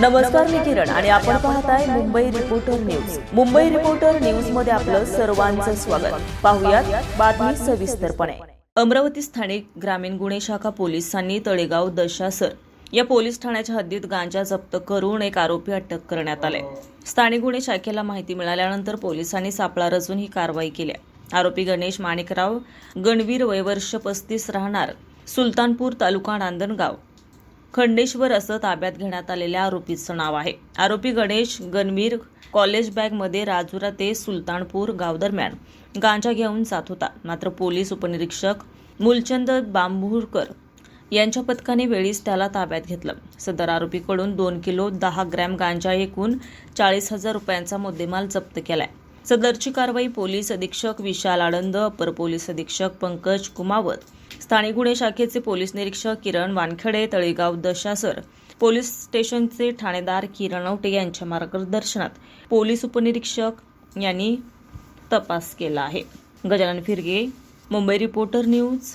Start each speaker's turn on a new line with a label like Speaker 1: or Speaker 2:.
Speaker 1: नमस्कार मी किरण आणि आपण पाहताय Mumbai reporter news Mumbai reporter न्यूजमध्ये आपलं सर्वांचं स्वागत. पाहुयात बातमी सविस्तरपणे. अमरावती स्थानिक ग्रामीण गुन्हे शाखा पोलिसांनी तळेगाव दशासर या पोलीस ठाण्याच्या हद्दीत गांजा जप्त करून एक आरोपी अटक करण्यात आले स्थानिक गुन्हे शाखेला माहिती मिळाल्यानंतर पोलिसांनी सापळा रचून ही कारवाई केली आरोपी गणेश माणिकराव गणवीर वयवर्ष पस्तीस राहणार सुलतानपूर तालुका नांदणगाव. खंडेश्वर असं ताब्यात घेण्यात आलेल्या आरोपीचं नाव आहे. आरोपी गणेश गणवीर कॉलेज बॅगमध्ये राजुरा ते सुलतानपूर गाव दरम्यान गांजा घेऊन जात होता. मात्र पोलीस उपनिरीक्षक मूलचंद बांभूरकर यांच्या पथकाने वेळीच त्याला ताब्यात घेतलं. सदर आरोपीकडून दोन किलो दहा ग्रॅम गांजा एकूण चाळीस हजार रुपयांचा मुद्देमाल जप्त केलाय. सदरची कारवाई पोलीस अधीक्षक विशाल आनंद अपर पोलीस अधीक्षक पंकज कुमावत स्थानिक गुन्हे शाखेचे पोलीस निरीक्षक किरण वानखेडे तळेगाव दशासर पोलीस स्टेशनचे ठाणेदार किरण औटे यांच्या मार्गदर्शनात पोलीस उपनिरीक्षक यांनी तपास केला आहे. Gajanan Firge Mumbai reporter news